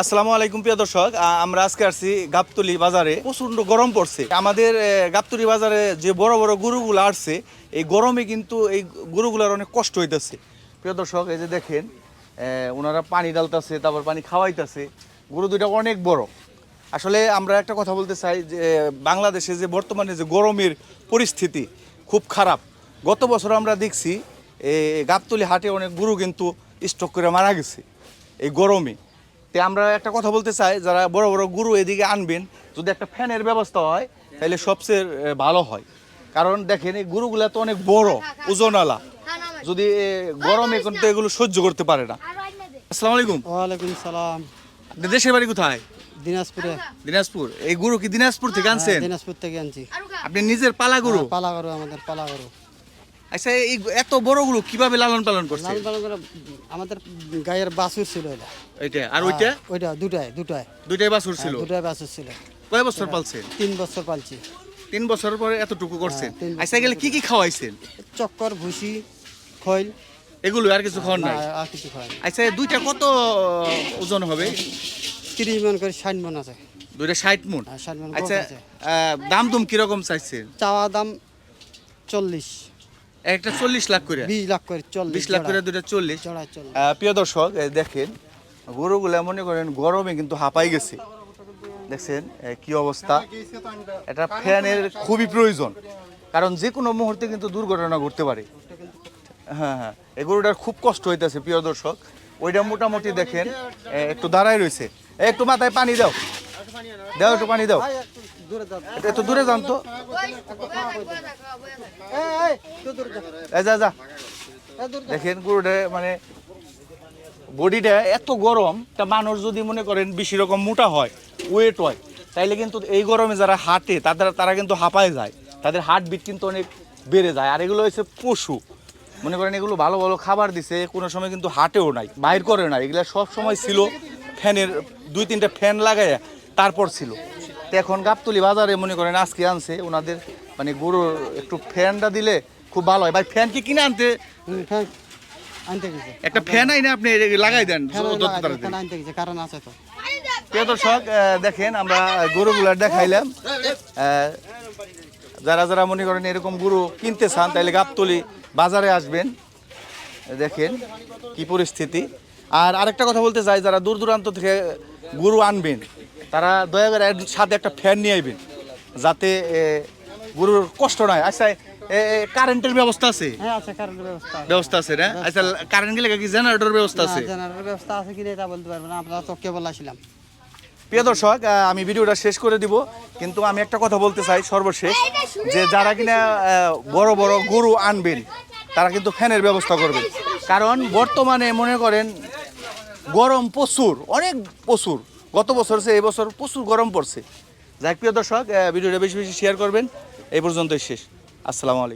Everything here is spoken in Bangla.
আসসালামু আলাইকুম, প্রিয় দর্শক। আমরা আজকে আসছি গাবতলি বাজারে। প্রচণ্ড গরম পড়ছে। আমাদের গাবতলি বাজারে যে বড় বড় গরুগুলো আসছে, এই গরমে কিন্তু এই গরুগুলোর অনেক কষ্ট হইতেছে। প্রিয় দর্শক, এই যে দেখেন ওনারা পানি ডালতেছে তারপর পানি খাওয়াইতেছে। গরু দুইটা অনেক বড়। আসলে আমরা একটা কথা বলতে চাই যে, বাংলাদেশে যে বর্তমানে যে গরমের পরিস্থিতি খুব খারাপ। গত বছর আমরা দেখছি এই গাবতলি হাটে অনেক গরু কিন্তু স্টক করে মারা গেছে। এই গরমে। তে আমরা একটা কথা বলতে চাই যারা বড় বড় গুরু এদিকে আনবেন যদি একটা ফ্যানের ব্যবস্থা হয় তাহলে সবচেয়ে ভালো হয়। কারণ দেখেন এই গুরুগুলা তো অনেক বড় ওজনওয়ালা। যদি গরমে কিন্তু এগুলো সহ্য করতে পারে না। আসসালামু আলাইকুম। ওয়ালাইকুম সালাম। দেশের বাড়ি কোথায়? দিনাজপুরে। দিনাজপুর। এই গরু কি দিনাজপুর থেকে আনছেন? হ্যাঁ, দিনাজপুর থেকে আনছি। আপনি নিজের পালা গরু? হ্যাঁ, পালা গরু আমাদের পালা গরু। আচ্ছা এই এত বড় গরু কীভাবে লালন পালন করছে? লাল পালন করে আমাদের গায়ের বাছুর ছিল এটা। এইটা আর ওইটা? হ্যাঁ, ওইটা দুটাই দুটাই। দুইটাই বাছুর ছিল? হ্যাঁ, দুটাই বাছুর ছিল। কয় বছর পালছেন? তিন বছর পালছি। তিন বছর পরে এতটুকু করছেন? হ্যাঁ, তিন আচ্ছা গেলে কি কি খাওয়াইছেন? চক্কর ভুসি খৈল। এগুলো আর কিছু খাওয়ান নাই? আর- কিছু খাওয়াই আচ্ছা দুইটা কত ওজন হবে? তিরিশ মন করে ষাট মন আছে। দুইটা ষাট মন? আচ্ছা দাম দুম কীরকম চাইছেন? চাওয়া দাম চল্লিশ। একটা চল্লিশ লাখ করে। বিশ লাখ করে চল্লিশ লাখ করে দুইটা চল্লিশ। প্রিয় দর্শক দেখেন গরুগুলা মনে করেন গরমে কিন্তু হাঁপাই গেছে। দেখছেন কি অবস্থা? এটা ফ্যানের খুবই প্রয়োজন। কারণ যে কোনো মুহূর্তে কিন্তু দুর্ঘটনা ঘটতে পারে। হ্যাঁ হ্যাঁ। এই গরুটার খুব কষ্ট হইতেছে প্রিয় দর্শক। ওইটা মোটামুটি দেখেন একটু দাঁড়ায় রয়েছে একটু মাথায় পানি দাও। দাও একটু পানি দাও। একটু দূরে যান তো। যা। দেখেন গরুটা মানে বডিটা এত গরম তা মানুষ যদি মনে করেন বেশি রকম মোটা হয় ওয়েট হয় তাইলে কিন্তু এই গরমে যারা হাঁটে তাদের তারা কিন্তু হাঁপায় যায়। তাদের হার্ট বিট কিন্তু অনেক বেড়ে যায়। আর এগুলো হচ্ছে পশু। মনে করেন এগুলো ভালো ভালো খাবার দিছে কোনো সময় কিন্তু হাঁটেও নাই বাইর করে না এগুলো সব সময় ছিল ফ্যানের দুই তিনটা ফ্যান লাগায় তারপর ছিল। তো এখন গাবতলি বাজারে মনে করেন আজকে আনছে ওনাদের মানে গরুর একটু ফ্যানটা দিলে খুব ভালো হয়। ভাই ফ্যান কি কিনে আনতে? একটা ফ্যান আইনে আপনি লাগাই দেন কারণ আছে তো। প্রিয় দর্শক দেখেন আমরা গরুগুলা দেখাইলাম। যারা যারা মনে করেন এরকম গরু কিনতে চান তাহলে গাবতলি বাজারে আসবেন। দেখেন কি পরিস্থিতি। আর আরেকটা কথা বলতে চাই যারা দূর দূরান্ত থেকে গরু আনবেন তারা দয়া করে সাথে একটা ফ্যান নিয়ে আইবেন যাতে গরুর কষ্ট নয়। আচ্ছা কারেন্টের ব্যবস্থা আছে? হ্যাঁ আছে কারেন্টের ব্যবস্থা আছে। ব্যবস্থা আছে না? আচ্ছা কারেন্ট গেলে কি জেনারেটর ব্যবস্থা আছে? জেনারেটর ব্যবস্থা আছে কিনা এটা বলতে পারব না আমরা তো কেবল আসলাম। প্রিয় দর্শক আমি ভিডিওটা শেষ করে দিব কিন্তু আমি একটা কথা বলতে চাই সর্বশেষ যে যারা কিনা বড় বড় গরু আনবেন তারা কিন্তু ফ্যানের ব্যবস্থা করবেন। কারণ বর্তমানে মনে করেন গরম প্রচুর অনেক প্রচুর। গত বছর সে এবছর প্রচুর গরম পড়ছে। যাক, প্রিয় দর্শক ভিডিওটা বেশি বেশি শেয়ার করবেন। এই পর্যন্তই শেষ। আসসালামু আলাইকুম।